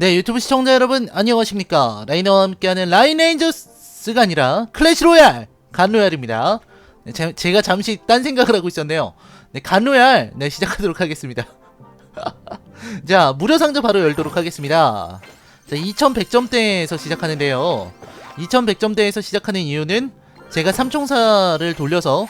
네, 유튜브 시청자 여러분 안녕하십니까? 라이너와 함께하는 라인레인저스가 아니라 클래시 로얄 간로얄입니다. 네, 제, 제가 잠시 딴 생각을 하고 있었네요. 네, 간로얄 네 시작하도록 하겠습니다. 자, 무료 상자 바로 열도록 하겠습니다. 자, 2100점대에서 시작하는데요. 2100점대에서 시작하는 이유는 제가 삼총사를 돌려서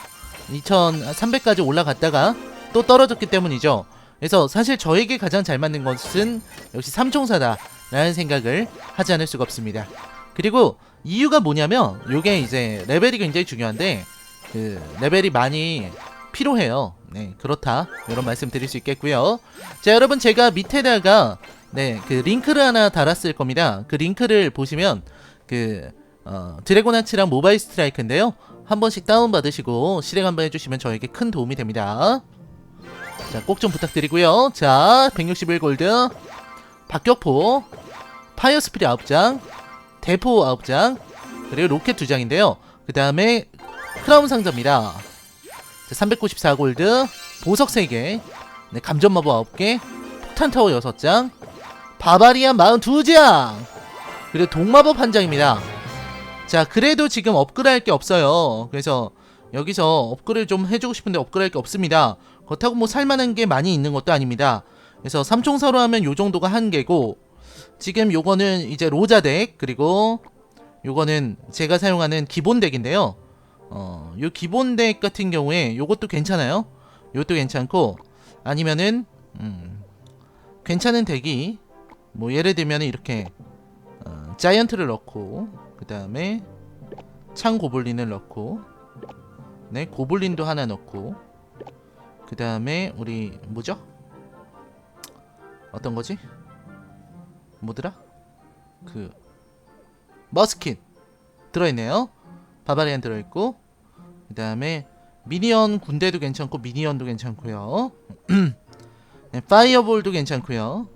2300까지 올라갔다가 또 떨어졌기 때문이죠. 그래서 사실 저에게 가장 잘 맞는 것은 역시 삼총사다 라는 생각을 하지 않을 수가 없습니다. 그리고 이유가 뭐냐면 요게 이제 레벨이 굉장히 중요한데 그 레벨이 많이 필요해요. 네, 그렇다. 이런 말씀 드릴 수 있겠고요. 자, 여러분 제가 밑에다가 네, 그 링크를 하나 달았을 겁니다. 그 링크를 보시면 그 어, 드래곤 아치랑 모바일 스트라이크인데요. 한 번씩 다운 받으시고 실행 한번 해주시면 저에게 큰 도움이 됩니다. 자, 꼭 좀 부탁드리고요. 자, 161골드, 박격포, 파이어 스피릿 9장, 대포 9장, 그리고 로켓 2장인데요. 그 다음에 크라운 상자입니다. 자, 394골드, 보석 3개, 네, 감전 마법 9개, 폭탄 타워 6장, 바바리안 42장, 그리고 동마법 1장입니다. 자, 그래도 지금 업그레이드 할 게 없어요. 그래서 여기서 업그레이드 좀 해주고 싶은데 업그레이드 할 게 없습니다. 그렇다고 뭐 살만한 게 많이 있는 것도 아닙니다. 그래서 삼총사로 하면 요 정도가 한계고 지금 요거는 이제 로자 덱 그리고 요거는 제가 사용하는 기본 덱인데요. 어, 요 기본 덱 같은 경우에 요것도 괜찮아요. 요것도 괜찮고 아니면은 음, 괜찮은 덱이 뭐 예를 들면 이렇게 어, 자이언트를 넣고 그 다음에 창 고블린을 넣고 네 고블린도 하나 넣고 그 다음에 우리 뭐죠? 어떤 거지? 뭐더라? 그 머스킨 들어있네요. 바바리안 들어있고 그 다음에 미니언 군대도 괜찮고 미니언도 괜찮고요. 네, 파이어볼도 괜찮고요.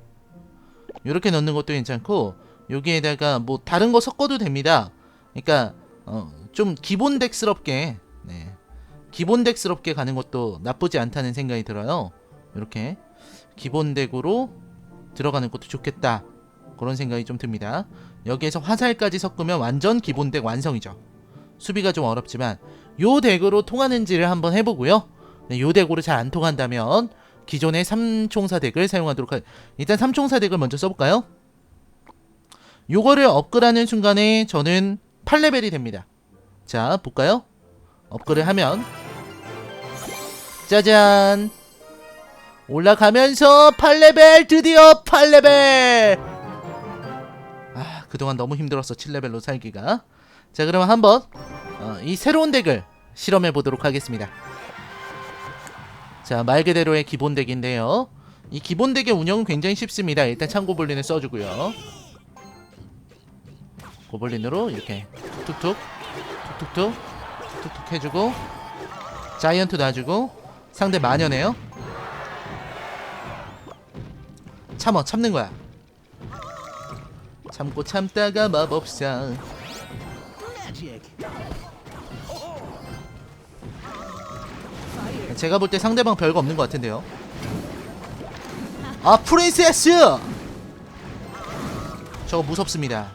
이렇게 넣는 것도 괜찮고 여기에다가 뭐 다른 거 섞어도 됩니다. 그러니까 어, 좀 기본 덱스럽게 네. 기본 덱스럽게 가는 것도 나쁘지 않다는 생각이 들어요. 이렇게 기본 덱으로 들어가는 것도 좋겠다. 그런 생각이 좀 듭니다. 여기에서 화살까지 섞으면 완전 기본 덱 완성이죠. 수비가 좀 어렵지만 요 덱으로 통하는지를 한번 해보고요. 네, 요 덱으로 잘 안 통한다면 기존의 삼총사 덱을 사용하도록 할 일단 삼총사 덱을 먼저 써볼까요? 요거를 업그레이드하는 순간에 저는 8레벨이 됩니다. 자 볼까요? 업그레이드 하면 짜잔. 올라가면서 8레벨 드디어 8레벨. 아 그동안 너무 힘들었어 7레벨로 살기가. 자 그럼 한번 어, 이 새로운 덱을 실험해 보도록 하겠습니다. 자 말 그대로의 기본 덱인데요. 이 기본 덱의 운영은 굉장히 쉽습니다. 일단 창고블린을 써주고요. 고블린으로 이렇게 툭툭툭 툭툭툭 툭툭 해주고 자이언트 놔주고 상대 마녀네요? 참어 참는 거야. 참고 참다가 마법사. 제가 볼 때 상대방 별거 없는 것 같은데요. 아 프린세스! 저거 무섭습니다.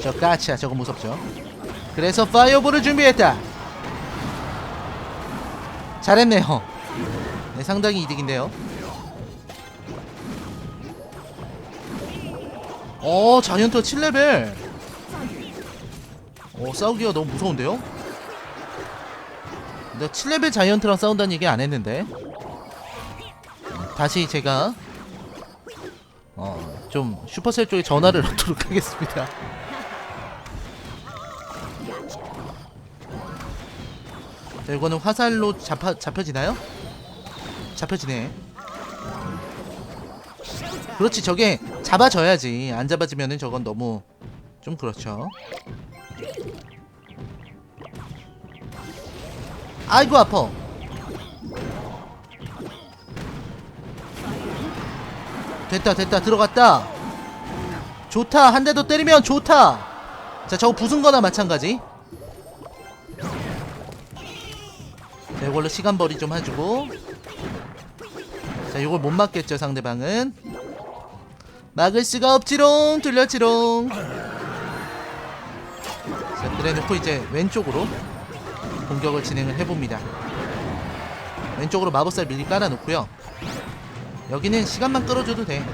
저 까치야 저거 무섭죠. 그래서 파이어볼을 준비했다 잘했네요. 네 상당히 이득인데요. 어 자이언트 7레벨. 어 싸우기가 너무 무서운데요? 내가 7레벨 자이언트랑 싸운다는 얘기 안 했는데. 다시 제가 어 좀 슈퍼셀 쪽에 전화를 넣도록 하겠습니다 자, 이거는 화살로 잡아, 잡혀지나요? 잡혀지네. 그렇지, 저게 잡아져야지. 안 잡아지면은 저건 너무 좀 그렇죠. 아이고 아파. 됐다, 됐다, 들어갔다. 좋다, 한 대 더 때리면 좋다. 자, 저거 부순 거나 마찬가지. 자, 이걸로 시간 벌이 좀 해주고. 자, 이걸 못 맞겠죠, 상대방은. 막을 수가 없지롱. 뚫렸지롱. 자 그래놓고 이제 왼쪽으로 공격을 진행을 해봅니다. 왼쪽으로 마법살 미리 깔아놓고요. 여기는 시간만 끌어줘도 돼.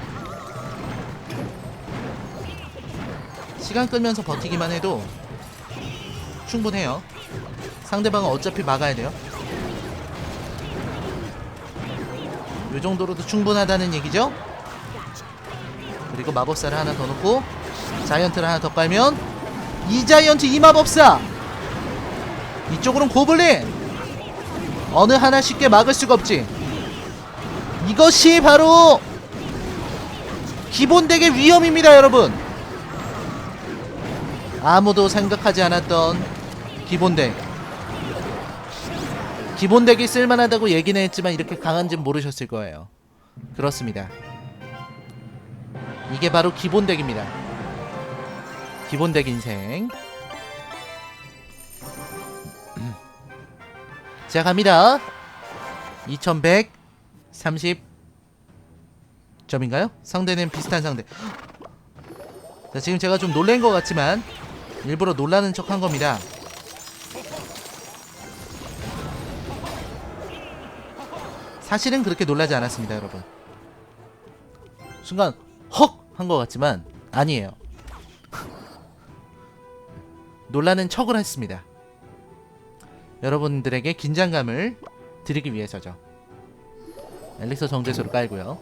시간 끌면서 버티기만 해도 충분해요. 상대방은 어차피 막아야 돼요 요 정도로도 충분하다는 얘기죠? 그리고 마법사를 하나 더 넣고 자이언트를 하나 더 깔면 이 자이언트 이 마법사! 이쪽으로는 고블린! 어느 하나 쉽게 막을 수가 없지. 이것이 바로 기본 덱의 위험입니다 여러분. 아무도 생각하지 않았던 기본 덱 기본 덱이 쓸만하다고 얘기는 했지만 이렇게 강한지는 모르셨을 거예요 그렇습니다 이게 바로 기본 덱입니다. 기본 덱 인생. 자 갑니다. 2130 점인가요? 상대는 비슷한 상대. 자 지금 제가 좀 놀란 것 같지만 일부러 놀라는 척 한 겁니다. 사실은 그렇게 놀라지 않았습니다, 여러분. 순간 헉! 한 것 같지만 아니에요. 놀라는 척을 했습니다. 여러분들에게 긴장감을 드리기 위해서죠. 엘릭서 정제소를 깔고요.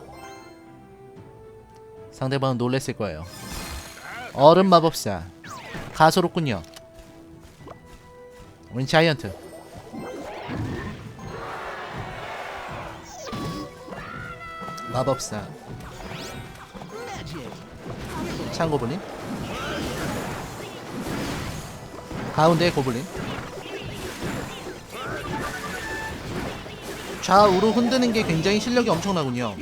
상대방은 놀랬을 거예요. 얼음 마법사 가소롭군요. 우린 자이언트. 마법사. 창 고블린 가운데 고블린. 좌우로 흔드는 게 굉장히 실력이 엄청나군요.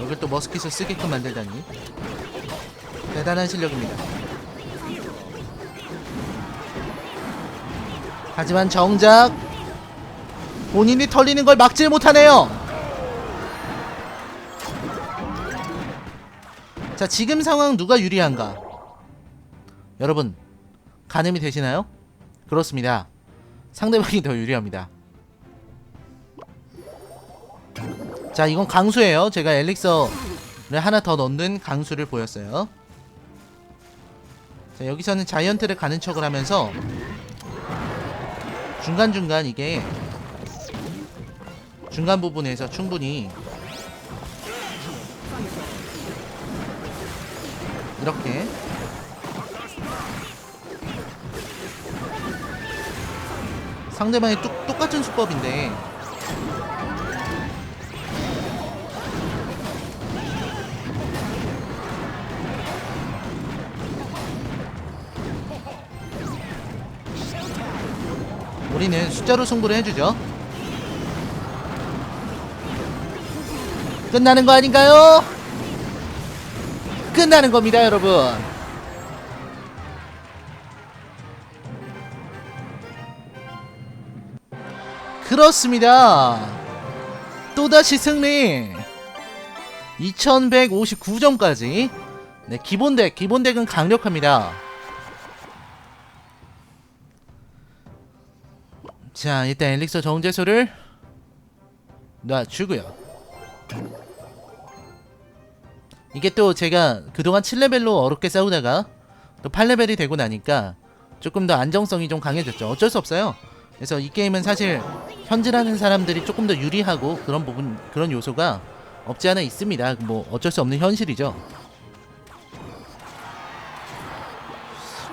여길 또 머스킷을 쓰게끔 만들다니. 대단한 실력입니다. 하지만 정작 본인이 털리는 걸 막질 못하네요 자 지금 상황 누가 유리한가? 여러분 가늠이 되시나요? 그렇습니다. 상대방이 더 유리합니다. 자 이건 강수예요. 제가 엘릭서를 하나 더 넣는 강수를 보였어요. 자 여기서는 자이언트를 가는 척을 하면서 중간중간 이게 중간 부분에서 충분히 이렇게. 상대방이 똑, 똑같은 수법인데. 우리는 숫자로 승부를 해주죠. 끝나는 거 아닌가요? 끝나는 겁니다, 여러분. 그렇습니다. 또다시 승리. 2159점까지. 네, 기본덱, 기본덱은 강력합니다. 자, 일단 엘릭서 정제소를 놔주고요. 이게 또 제가 그동안 7레벨로 어렵게 싸우다가 또 8레벨이 되고 나니까 조금 더 안정성이 좀 강해졌죠. 어쩔 수 없어요. 그래서 이 게임은 사실 현질하는 사람들이 조금 더 유리하고 그런 부분 그런 요소가 없지 않아 있습니다. 뭐 어쩔 수 없는 현실이죠.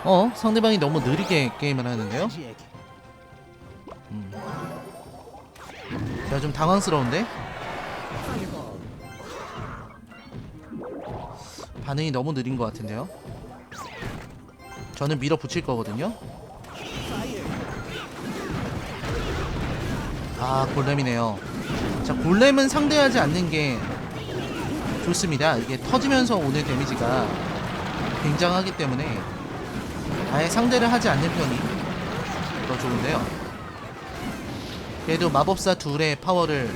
어 상대방이 너무 느리게 게임을 하는데요. 음. 제가 좀 당황스러운데 반응이 너무 느린 것 같은데요. 저는 밀어붙일 거거든요. 아 골렘이네요. 자 골렘은 상대하지 않는 게 좋습니다. 이게 터지면서 오는 데미지가 굉장하기 때문에 아예 상대를 하지 않는 편이 더 좋은데요. 그래도 마법사 둘의 파워를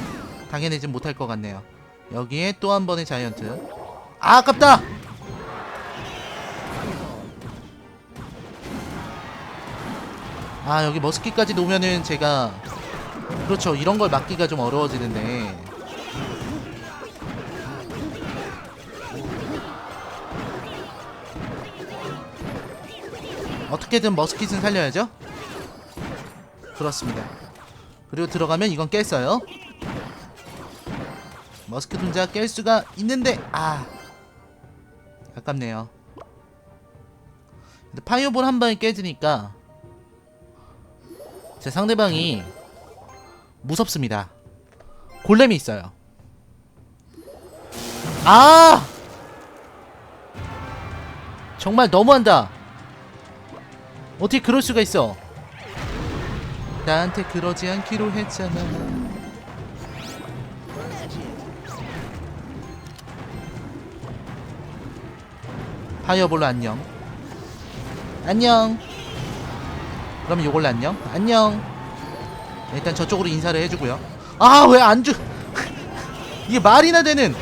당해내지 못할 것 같네요. 여기에 또 한 번의 자이언트. 아, 아깝다. 아, 여기 머스키까지 놓으면은 제가 그렇죠. 이런 걸 막기가 좀 어려워지는데. 어떻게든 머스킷은 살려야죠. 그렇습니다. 그리고 들어가면 이건 깼어요. 머스킷 혼자 깰 수가 있는데 아 아깝네요. 근데 파이어볼 한 방에 깨지니까 제 상대방이 무섭습니다. 골렘이 있어요. 아 정말 너무한다. 어떻게 그럴 수가 있어? 나한테 그러지 않기로 했잖아. 파이어볼로 안녕. 안녕. 그럼 요걸로 안녕. 안녕. 일단 저쪽으로 인사를 해주고요. 아 왜 안 주? 이게 말이나 되는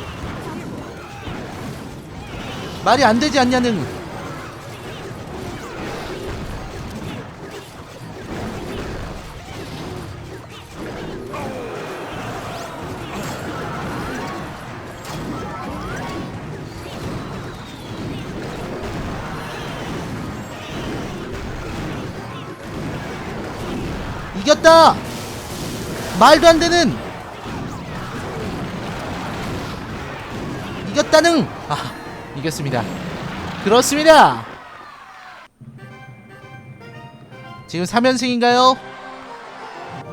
말이 안 되지 않냐는. 이겼다! 말도 안 되는! 이겼다는! 아, 이겼습니다. 그렇습니다! 지금 3연승인가요?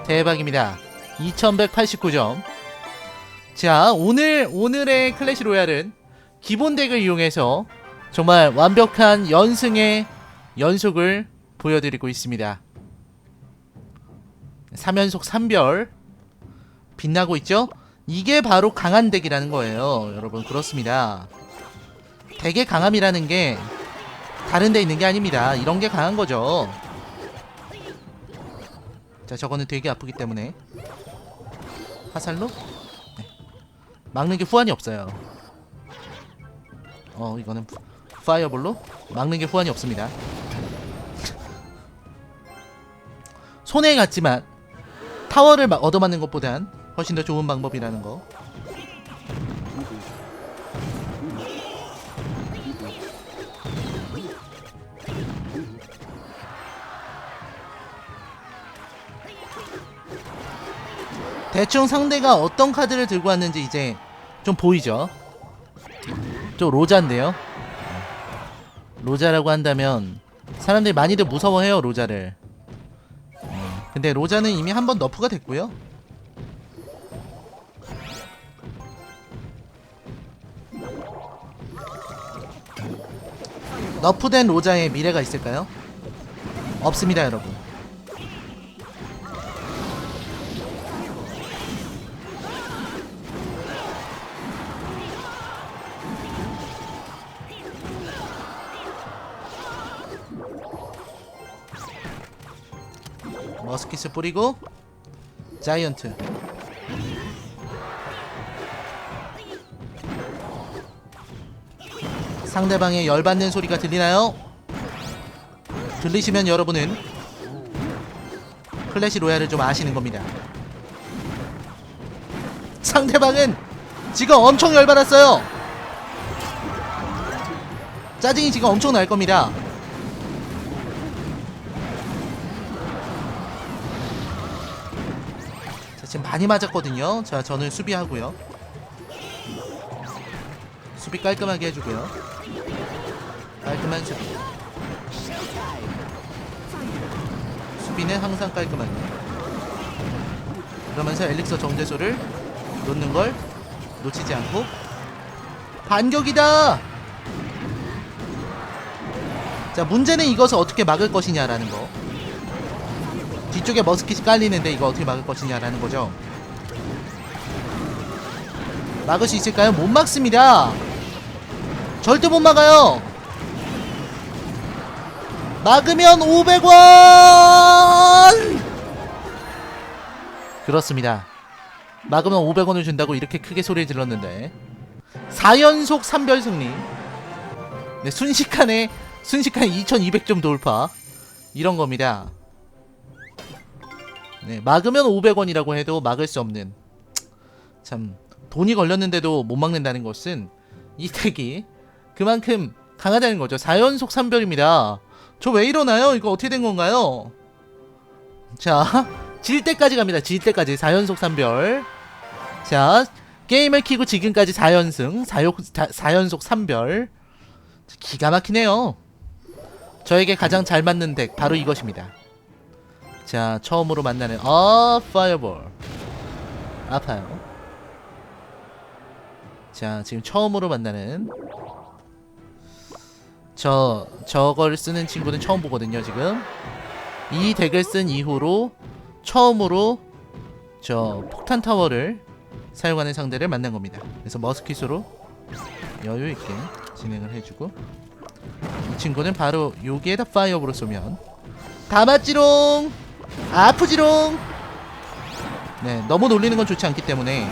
대박입니다. 2189점. 자, 오늘, 오늘의 클래시 로얄은 기본 덱을 이용해서 정말 완벽한 연승의 연속을 보여드리고 있습니다. 3연속 3별 빛나고 있죠? 이게 바로 강한 덱이라는 거예요. 여러분 그렇습니다. 덱의 강함이라는 게 다른 데 있는 게 아닙니다. 이런 게 강한 거죠. 자 저거는 되게 아프기 때문에 화살로 네. 막는 게 후환이 없어요. 어 이거는 파이어볼로 막는 게 후환이 없습니다. 손해 같지만 타워를 막 얻어맞는 것보단 훨씬 더 좋은 방법이라는 거. 대충 상대가 어떤 카드를 들고 왔는지 이제 좀 보이죠? 좀 로자인데요? 로자라고 한다면 사람들이 많이들 무서워해요 로자를 근데 로자는 이미 한 번 너프가 됐고요. 너프된 로자의 미래가 있을까요? 없습니다, 여러분. 머스킷을 뿌리고 자이언트. 상대방의 열받는 소리가 들리나요? 들리시면 여러분은 클래시 로얄을 좀 아시는 겁니다. 상대방은 지금 엄청 열받았어요. 짜증이 지금 엄청 날 겁니다 많이 맞았거든요. 자, 저는 수비하고요. 수비 깔끔하게 해주고요. 깔끔한 수비. 수비는 항상 깔끔하게. 그러면서 엘릭서 정제소를 놓는 걸 놓치지 않고 반격이다! 자, 문제는 이것을 어떻게 막을 것이냐라는 거. 뒤쪽에 머스킷이 깔리는데 이거 어떻게 막을 것이냐라는 거죠. 막을 수 있을까요? 못 막습니다. 절대 못 막아요. 막으면 500원! 그렇습니다. 막으면 500원을 준다고 이렇게 크게 소리를 질렀는데 4연속 3별 승리. 네, 순식간에 순식간에 2200점 돌파. 이런 겁니다. 네, 막으면 500원이라고 해도 막을 수 없는 참 돈이 걸렸는데도 못 막는다는 것은 이 덱이 그만큼 강하다는 거죠. 4연속 3별입니다. 저 왜 이러나요? 이거 어떻게 된 건가요? 자, 질 때까지 갑니다. 질 때까지 4연속 3별. 자, 게임을 키고 지금까지 4연승, 4연, 4연속 3별. 기가 막히네요. 저에게 가장 잘 맞는 덱 바로 이것입니다. 자, 처음으로 만나는 아, 파이어볼. 아파요. 자, 지금 처음으로 만나는 저 저걸 쓰는 친구는 처음 보거든요, 지금. 이 덱을 쓴 이후로 처음으로 저 폭탄 타워를 사용하는 상대를 만난 겁니다. 그래서 머스킷으로 여유 있게 진행을 해주고 이 친구는 바로 여기에다 파이어볼을 쏘면 다 맞지롱 아프지롱. 네 너무 놀리는 건 좋지 않기 때문에.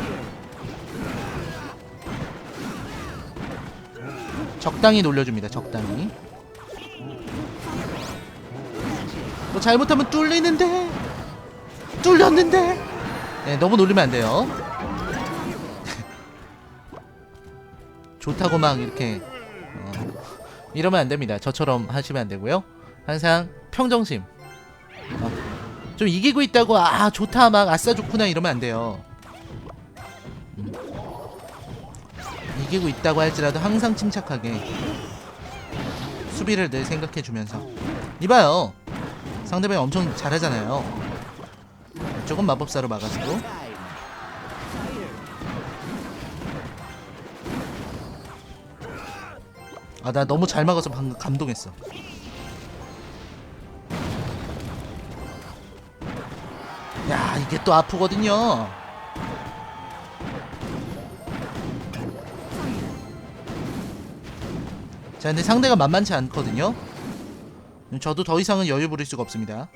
적당히 놀려줍니다 적당히. 뭐 잘못하면 뚫리는데? 뚫렸는데? 네 너무 놀리면 안 돼요. 좋다고 막 이렇게 어, 이러면 안 됩니다. 저처럼 하시면 안 되고요. 항상 평정심. 어, 좀 이기고 있다고 아 좋다 막 아싸 좋구나 이러면 안 돼요. 음. 이기고 있다고 할지라도 항상 침착하게 수비를 늘 생각해 주면서. 이봐요 상대방이 엄청 잘하잖아요. 조금 마법사로 막아주고. 아 나 너무 잘 막아서 방금 감동했어 이게 또 아프거든요. 자 근데 상대가 만만치 않거든요. 저도 더 이상은 여유 부릴 수가 없습니다.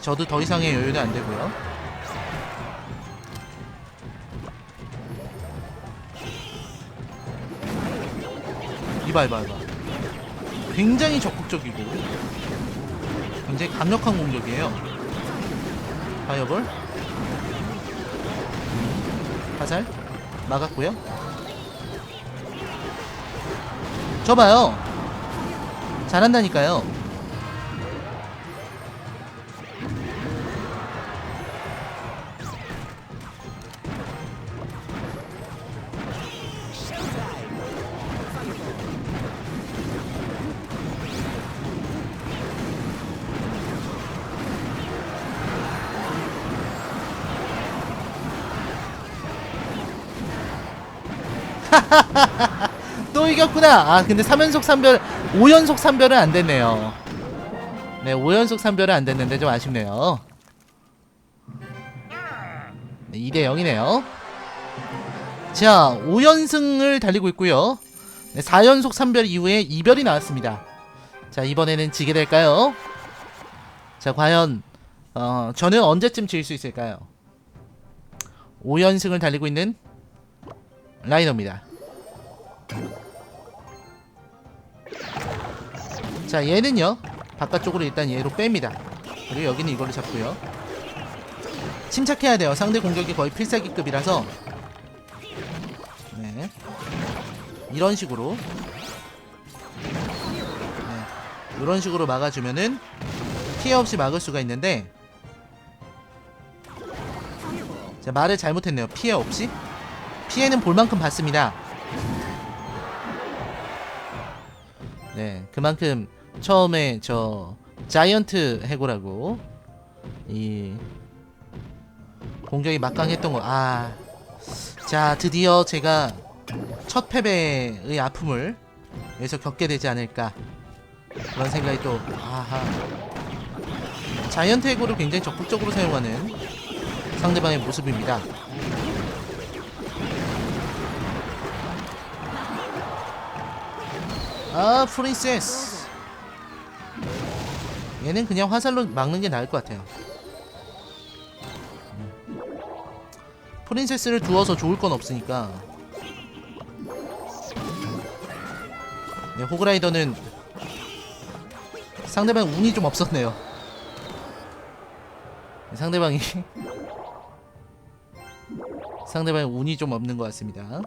저도 더 이상의 여유는 안 되고요. 이봐 이봐 이봐. 굉장히 적극적이고 굉장히 강력한 공격이에요. 파이어볼. 화살 막았고요. 저 봐요. 잘한다니까요 또 이겼구나. 아 근데 3연속 3별 5연속 3별은 안 됐네요. 네 5연속 3별은 안 됐는데 좀 아쉽네요. 네, 2대 0이네요. 자 5연승을 달리고 있고요. 네, 4연속 3별 이후에 2별이 나왔습니다. 자 이번에는 지게 될까요? 자 과연 어, 저는 언제쯤 질수 있을까요? 5연승을 달리고 있는 라이너입니다. 자 얘는요. 바깥쪽으로 일단 얘로 뺍니다. 그리고 여기는 이걸로 잡고요. 침착해야 돼요. 상대 공격이 거의 필살기급이라서. 네. 이런 식으로. 네. 이런 식으로 막아주면은 피해 없이 막을 수가 있는데. 자 말을 잘못했네요. 피해 없이. 피해는 볼만큼 봤습니다 네, 그만큼 처음에 저 자이언트 해고라고 이 공격이 막강했던 거. 아, 자 드디어 제가 첫 패배의 아픔을 여기서 겪게 되지 않을까 그런 생각이 또 아하 자이언트 해고를 굉장히 적극적으로 사용하는 상대방의 모습입니다. 아 프린세스. 얘는 그냥 화살로 막는 게 나을 것 같아요. 음. 프린세스를 두어서 좋을 건 없으니까. 네 호그라이더는 상대방 운이 좀 없었네요. 상대방이 상대방이 운이 좀 없는 것 같습니다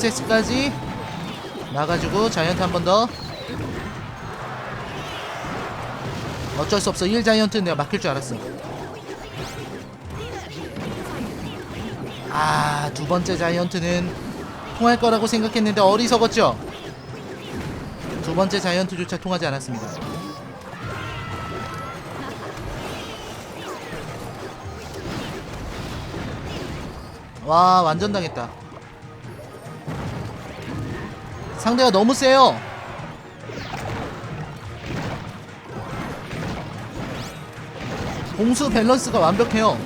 프린세스까지 나가지고 자이언트 한 번 더. 어쩔 수 없어. 1 자이언트는 내가 맡길 줄 알았어. 아 두 번째 자이언트는 통할 거라고 생각했는데 어리석었죠? 두 번째 자이언트조차 통하지 않았습니다. 와 완전 당했다 상대가 너무 세요. 공수 밸런스가 완벽해요.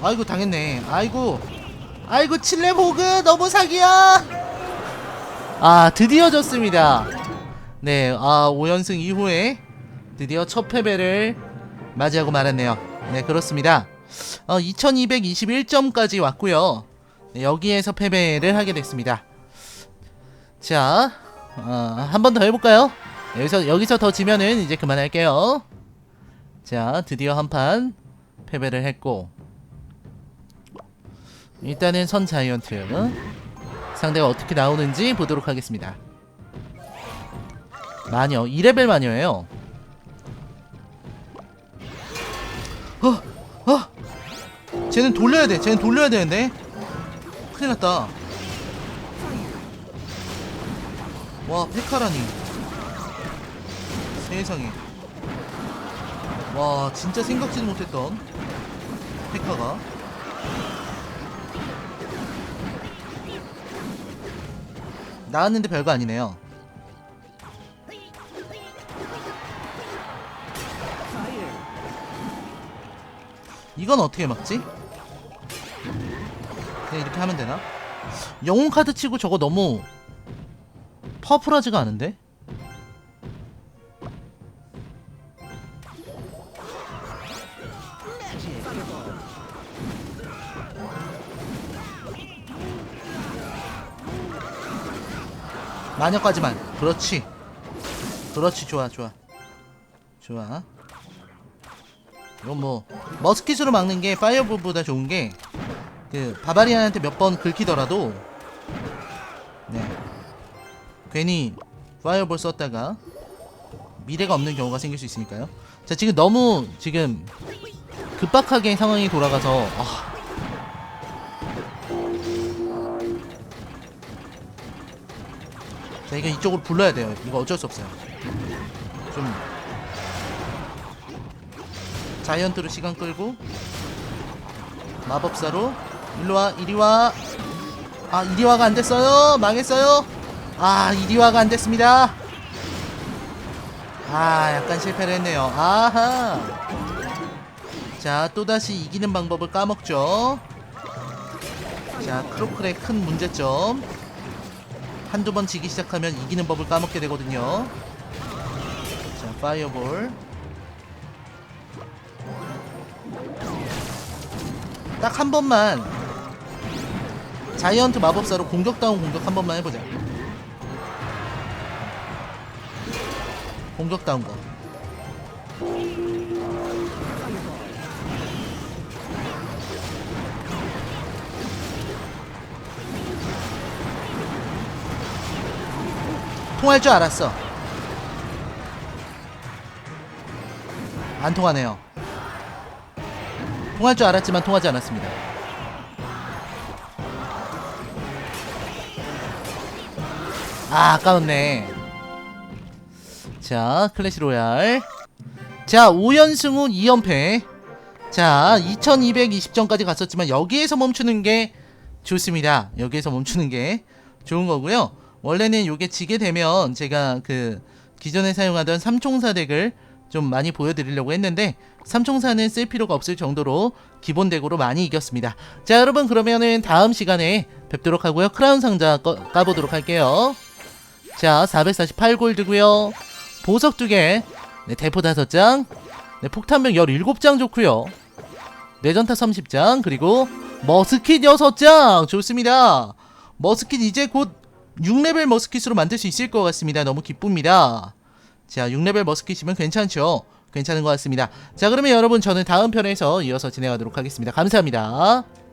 아이고 당했네. 아이고. 아이고 칠레보그 너무 사기야. 아 드디어 졌습니다 네 아 5연승 이후에 드디어 첫 패배를 맞이하고 말았네요. 네 그렇습니다. 어 2221점까지 왔고요. 네, 여기에서 패배를 하게 됐습니다. 자 어, 한 번 더 해볼까요? 여기서 여기서 더 지면은 이제 그만할게요. 자 드디어 한 판 패배를 했고. 일단은 선 자이언트 상대가 어떻게 나오는지 보도록 하겠습니다 마녀. 2레벨 마녀예요. 어! 어! 쟤는 돌려야 돼. 쟤는 돌려야 되는데. 큰일 났다. 와 페카라니. 세상에. 와 진짜 생각지도 못했던 페카가. 나왔는데 별거 아니네요. 이건 어떻게 막지? 그냥 이렇게 하면 되나? 영웅 카드 치고 저거 너무 퍼플하지가 않은데? 마녀까지만 그렇지 그렇지 좋아 좋아 좋아 이건 뭐 머스킷으로 막는 게 파이어볼보다 좋은 게 그 바바리안한테 몇 번 긁히더라도 네. 괜히 파이어볼 썼다가 미래가 없는 경우가 생길 수 있으니까요. 자 지금 너무 지금 급박하게 상황이 돌아가서 아, 자 이거 이쪽으로 불러야 돼요. 이거 어쩔 수 없어요. 좀 자이언트로 시간 끌고 마법사로 일로와 이리와. 아 이리와가 안됐어요. 망했어요. 아 이리와가 안됐습니다. 아 약간 실패를 했네요. 아하. 자 또다시 이기는 방법을 까먹죠. 자 크로클의 큰 문제점. 한두 번 지기 시작하면 이기는 법을 까먹게 되거든요. 자, 파이어볼. 딱 한 번만 자이언트 마법사로 공격다운 공격 한 번만 해보자. 공격다운 거. 통할 줄 알았어. 안 통하네요. 통할 줄 알았지만 통하지 않았습니다. 아 아까웠네. 자 클래시 로얄. 자 5연승 후 2연패. 자 2220점까지 갔었지만 여기에서 멈추는 게 좋습니다. 여기에서 멈추는 게 좋은 거고요. 원래는 요게 지게 되면 제가 그 기존에 사용하던 삼총사 덱을 좀 많이 보여드리려고 했는데 삼총사는 쓸 필요가 없을 정도로 기본 덱으로 많이 이겼습니다. 자 여러분 그러면은 다음 시간에 뵙도록 하고요. 크라운 상자 꺼, 까보도록 할게요. 자 448골드고요. 보석 2개. 네, 대포 5장. 네, 폭탄병 17장 좋고요. 내전타 30장. 그리고 머스킷 6장. 좋습니다. 머스킷 이제 곧 6레벨 머스킷으로 만들 수 있을 것 같습니다. 너무 기쁩니다 자 6레벨 머스킷이면 괜찮죠? 괜찮은 것 같습니다. 자 그러면 여러분 저는 다음 편에서 이어서 진행하도록 하겠습니다. 감사합니다